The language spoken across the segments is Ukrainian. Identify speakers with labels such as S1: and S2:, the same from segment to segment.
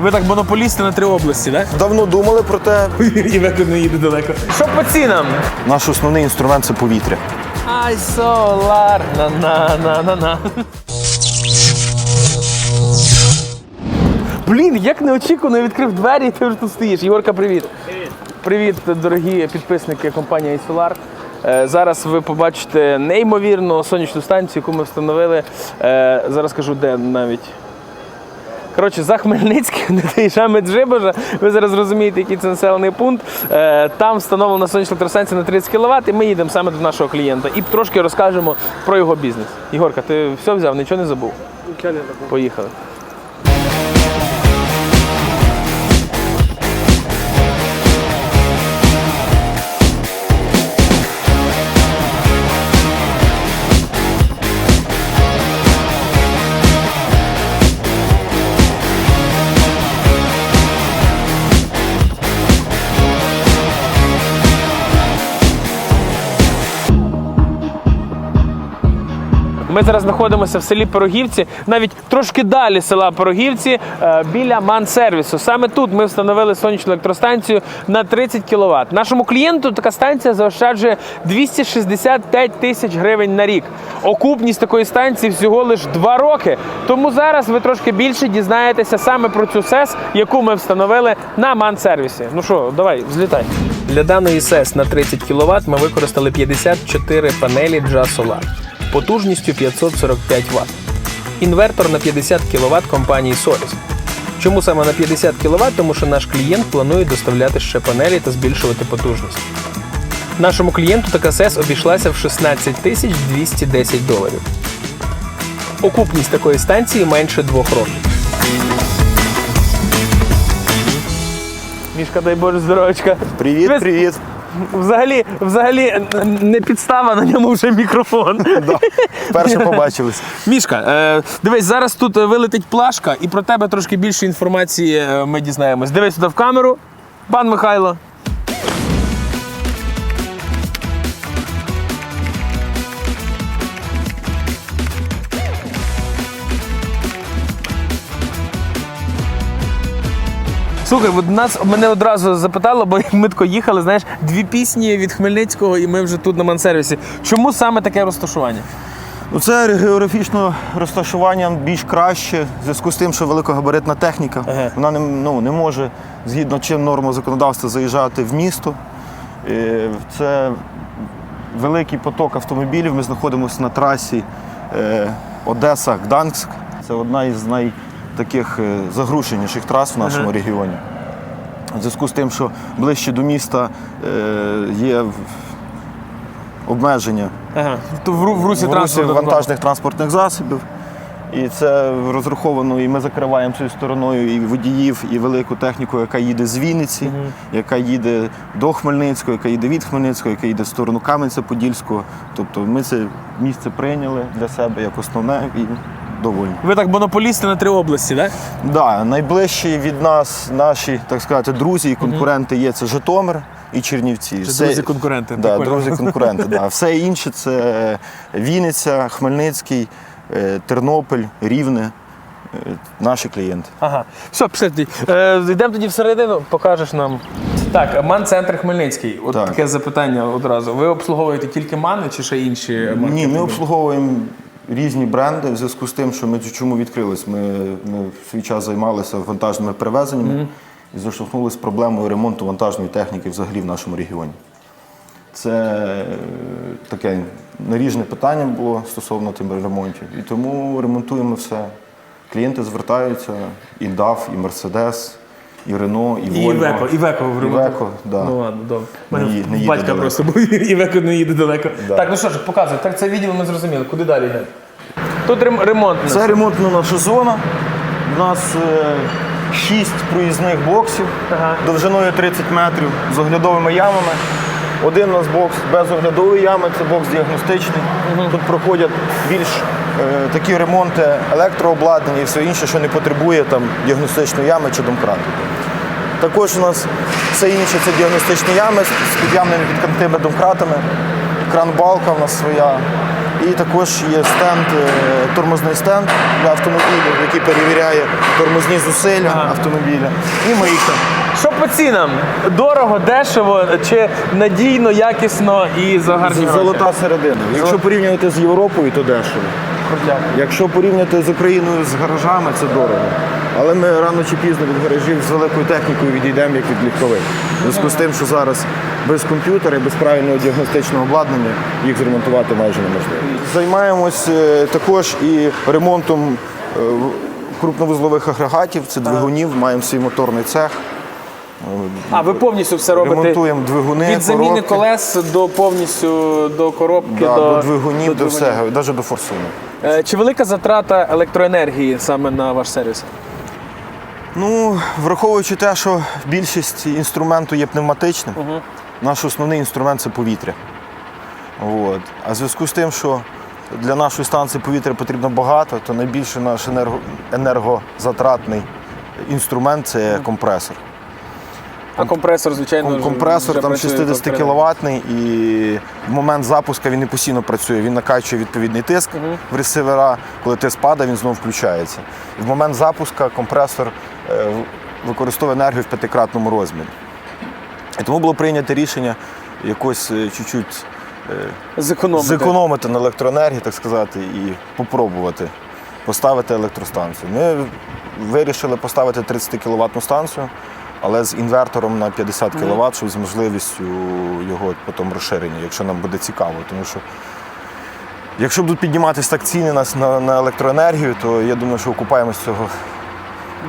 S1: Ви так монополісти на три області, так?
S2: Давно думали про те.
S1: І веко не їде далеко. Що по цінам?
S2: Наш основний інструмент це повітря.
S1: Ай, солар, на на на на на Блін, як неочікувано я відкрив двері, і ти вже тут стоїш. Єгорка, привіт. Привіт. Привіт, дорогі підписники компанії iSolar. Е, Зараз ви побачите неймовірну сонячну станцію, яку ми встановили. Е, Зараз кажу, де навіть. Коротше, за Хмельницьким, не доїжджає Меджибожа. Ви зараз розумієте, який це населений пункт. Е, Там встановлена сонячна електростанція на 30 кВт, і ми їдемо саме до нашого клієнта і трошки розкажемо про його бізнес. Ігорка, ти все взяв, нічого не забув? Нічого не забув. Поїхали. Ми зараз знаходимося в селі Пирогівці, навіть трошки далі села Пирогівці, е, біля Мансервісу. Саме тут ми встановили сонячну електростанцію на 30 кВт. Нашому клієнту така станція заощаджує 265 тисяч гривень на рік. Окупність такої станції всього лише 2 роки. Тому зараз ви трошки більше дізнаєтеся саме про цю СЕС, яку ми встановили на Мансервісі. Ну що, давай, взлітай. Для даної СЕС на 30 кВт ми використали 54 панелі Solar потужністю 545 Вт. Інвертор на 50 кВт компанії Solis. Чому саме на 50 кВт? Тому що наш клієнт планує доставляти ще панелі та збільшувати потужність. Нашому клієнту така СЕС обійшлася в 16 тисяч 210 доларів. Окупність такої станції менше двох років. Мішка, дай Боже, здоровечка.
S2: Привіт, привіт.
S1: Взагалі, взагалі не підстава, на ньому вже мікрофон.
S2: Да. Перше побачились.
S1: Мішка, е, дивись, зараз тут вилетить плашка, і про тебе трошки більше інформації е, ми дізнаємось. Дивись сюди в камеру. Пан Михайло. Слухай, от нас мене одразу запитало, бо ми тако їхали, знаєш, дві пісні від Хмельницького, і ми вже тут на мансервісі. Чому саме таке розташування?
S2: Ну, це географічно розташування більш краще, в зв'язку з тим, що великогабаритна техніка.
S1: Ага.
S2: Вона не, ну, не може згідно чин норму законодавства заїжджати в місто. Е, Це великий поток автомобілів. Ми знаходимося на трасі е, Одеса-Гданськ. Це одна із найтаких е, загрушеніших трас в нашому
S1: Ага.
S2: регіоні. В зв'язку з тим, що ближче до міста е, є обмеження
S1: Ага. То в, в русі
S2: в русі вантажних транспортних засобів. І це розраховано, і ми закриваємо цією стороною і водіїв, і велику техніку, яка їде з Вінниці, яка їде до Хмельницького, яка їде від Хмельницького, яка їде в сторону Кам'янця-Подільського. Тобто ми це місце прийняли для себе як основне і доволі.
S1: Ви так монополісти на три області, так?
S2: Да, найближчі від нас наші, так сказати, друзі і конкуренти є це Житомир і Чернівці.
S1: Це друзі-конкуренти.
S2: Да, друзі-конкуренти. Да. Все інше це Вінниця, Хмельницький, е, Тернопіль, Рівне, е, наші клієнти.
S1: Ага. Все, пішли. Е, йдемо тоді всередину, покажеш нам. Так, ман-центр Хмельницький. От
S2: Так.
S1: таке запитання одразу. Ви обслуговуєте тільки мани чи ще інші марки?
S2: Ні, ми обслуговуємо різні бренди в зв'язку з тим, що ми чому відкрились. Ми, ми в свій час займалися вантажними перевезеннями і зіштовхнулися з проблемою ремонту вантажної техніки взагалі в нашому регіоні. Це е, таке наріжне питання було стосовно тим ремонтів. І тому ремонтуємо все. Клієнти звертаються і DAF, і Мерседес, і Рено, і
S1: І
S2: Volvo.
S1: Івеко, Івеко в ремонту.
S2: Івеко, да.
S1: Ну ладно, добре. У Мене
S2: не їде
S1: батька
S2: далеко.
S1: просто був, Івеко не їде далеко.
S2: Да.
S1: Так, ну що ж, показуй. Так, це відео ми зрозуміли. Куди далі йде? Тут рем- ремонт. у нас.
S2: Це ремонтна наша зона. У нас е, шість проїзних боксів
S1: Ага.
S2: довжиною 30 метрів з оглядовими ямами. Один у нас бокс без оглядової ями, це бокс діагностичний. Тут проходять більш е, такі ремонти електрообладнання і все інше, що не потребує там, діагностичної ями чи домкрату. Також у нас все інше це діагностичні ями з під'ямними підкантими домкратами, кран-балка у нас своя. І також є стенд, е, тормозний стенд для автомобілів, який перевіряє тормозні зусилля автомобіля і мийка.
S1: Що по цінам? Дорого, дешево чи надійно, якісно і за гарні гроші?
S2: Золота середина. Якщо порівнювати з Європою, то дешево. Якщо порівняти з Україною з гаражами, це дорого. Але ми рано чи пізно від гаражів з великою технікою відійдемо як від легкових. В зв'язку з тим, що зараз без комп'ютера і без правильного діагностичного обладнання їх зремонтувати майже неможливо. Займаємось е, також і ремонтом е, крупновузлових агрегатів, це двигунів, маємо свій моторний цех.
S1: А ви повністю все робите?
S2: Ремонтуємо двигуни,
S1: Від заміни
S2: коробки.
S1: колес до повністю до коробки,
S2: Да,
S1: до,
S2: до двигунів, до,
S1: двигунів.
S2: всього, навіть до форсунок.
S1: Е, Чи велика затрата електроенергії саме на ваш сервіс?
S2: Ну, враховуючи те, що більшість інструменту є пневматичним, наш основний інструмент це повітря. От. А в зв'язку з тим, що для нашої станції повітря потрібно багато, то найбільше наш енерго, енергозатратний інструмент це компресор.
S1: А компресор, звичайно,
S2: Компресор
S1: вже
S2: там 60
S1: окремо.
S2: кіловатний і в момент запуску він не постійно працює. Він накачує відповідний тиск в ресивера. Коли тиск падає, він знову включається. І в момент запуску компресор використовує енергію в п'ятикратному розмірі. І тому було прийнято рішення якось е, чуть-чуть е,
S1: Зекономити.
S2: зекономити на електроенергії, так сказати, і попробувати поставити електростанцію. Ми вирішили поставити 30 кВт станцію, але з інвертором на 50 кВт, щоб з можливістю його потім розширення, якщо нам буде цікаво. Тому що якщо будуть підніматися так ціни на, на, на електроенергію, то я думаю, що окупаємося цього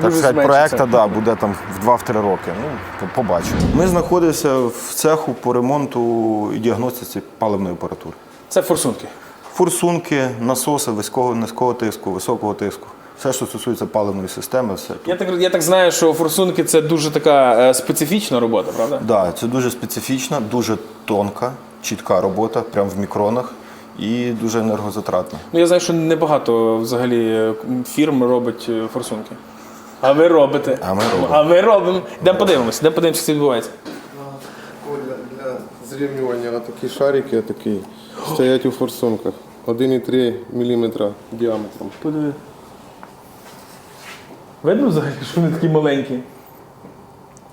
S2: так сказати,
S1: зменшиться.
S2: проекту да, буде там в 2-3 роки. Ну, побачимо. Ми знаходимося в цеху по ремонту і діагностиці паливної апаратури.
S1: Це форсунки.
S2: Форсунки, насоси високого, низького тиску, високого тиску. Все, що стосується паливної системи, все тут.
S1: Я так, я так знаю, що форсунки це дуже така е, специфічна робота, правда?
S2: Да, це дуже специфічна, дуже тонка, чітка робота, прямо в мікронах і дуже енергозатратна.
S1: Ну, я знаю, що небагато взагалі е, фірм робить е, форсунки. А ви робите.
S2: А ми робимо.
S1: А ми робимо. Йдемо подивимося, йдемо подивимося, що це відбувається.
S3: Для, для зрівнювання такі шарики такі, стоять у форсунках 1,3 мм діаметром.
S1: Подиви. Видно взагалі, що вони такі маленькі?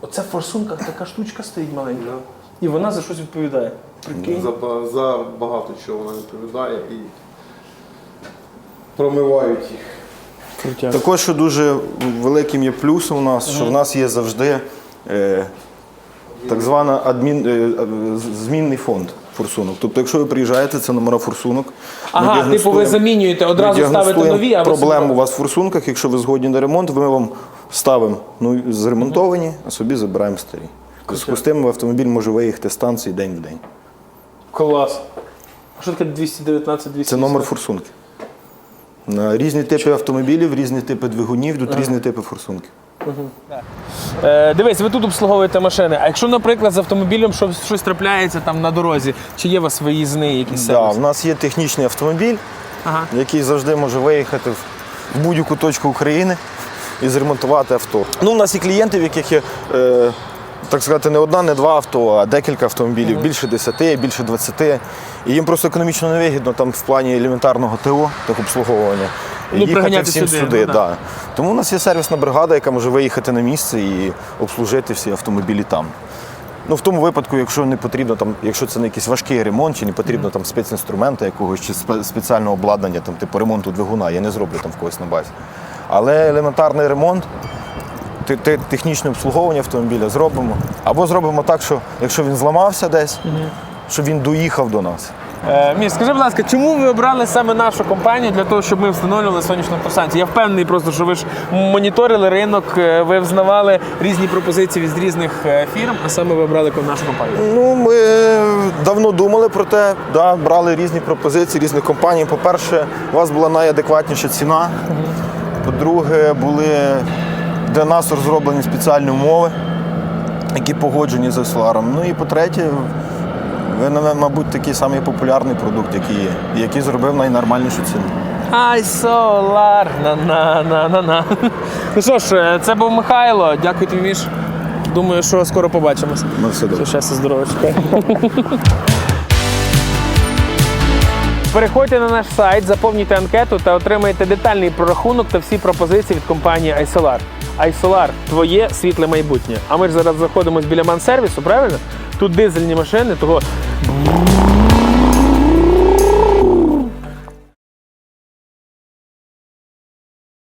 S1: Оце в форсунках така штучка стоїть маленька. І вона за щось відповідає. Прикинь.
S3: За, ба- за багато чого вона відповідає і промивають їх.
S1: Крутяк.
S2: Також що дуже великим є плюсом у нас, що в нас є завжди е, так звана адмін, е, змінний фонд форсунок. Тобто, якщо ви приїжджаєте, це номера форсунок. ми
S1: Ага, типу ви
S2: діагностуємо-
S1: замінюєте, одразу ставите
S2: діагностуємо
S1: нові, а ви собі-
S2: у вас в форсунках. Якщо ви згодні на ремонт, ми вам ставимо ну, зремонтовані, а собі забираємо старі. В зв'язку з тим автомобіль може виїхати з станції день в день.
S1: Клас. А що таке 219 200
S2: Це номер форсунки. Різні типи автомобілів, різні типи двигунів, тут різні типи форсунки.
S1: Е, дивись, ви тут обслуговуєте машини. А якщо, наприклад, з автомобілем щось, щось трапляється там на дорозі, чи є у вас виїзний якийсь
S2: Да,
S1: сервіс?
S2: в нас є технічний автомобіль,
S1: Ага.
S2: який завжди може виїхати в в будь-яку точку України і зремонтувати авто. Ну, у нас є клієнти, в яких є, е, так сказати, не одна, не два авто, а декілька автомобілів, більше 10, більше 20. І їм просто економічно невигідно там в плані елементарного ТО, так обслуговування.
S1: Ну,
S2: їхати
S1: приганяти
S2: всім
S1: сюди,
S2: сюди.
S1: ну, да.
S2: да. Тому у нас є сервісна бригада, яка може виїхати на місце і обслужити всі автомобілі там. Ну, в тому випадку, якщо не потрібно, там, якщо це не якийсь важкий ремонт, чи не потрібно там спецінструмента якогось чи спе- спеціального обладнання, там, типу ремонту двигуна, я не зроблю там в когось на базі. Але елементарний ремонт, технічне обслуговування автомобіля зробимо. Або зробимо так, що якщо він зламався десь, щоб він доїхав до нас.
S1: Е, Міш, скажи, будь ласка, чому ви обрали саме нашу компанію для того, щоб ми встановлювали сонячну електростанцію? Я впевнений просто, що ви ж моніторили ринок, е, ви взнавали різні пропозиції від різних е, фірм, а саме ви обрали нашу компанію.
S2: Ну, ми давно думали про те, да, брали різні пропозиції різних компаній. По-перше, у вас була найадекватніша ціна. По-друге, були для нас розроблені спеціальні умови, які погоджені з Есларом. Ну і по-третє, нав- мабуть, такий самий популярний продукт, який є, який зробив найнормальнішу ціну.
S1: Ай, солар, на на на на на Ну що ж, е, це був Михайло. Дякую тобі, Міш. Думаю, що скоро побачимося.
S2: Ну, все добре.
S1: Все, здоров'я. Переходьте на наш сайт, заповнюйте анкету та отримаєте детальний прорахунок та всі пропозиції від компанії iSolar. iSolar – твоє світле майбутнє. А ми ж зараз заходимо біля мансервісу, правильно? Тут дизельні машини, того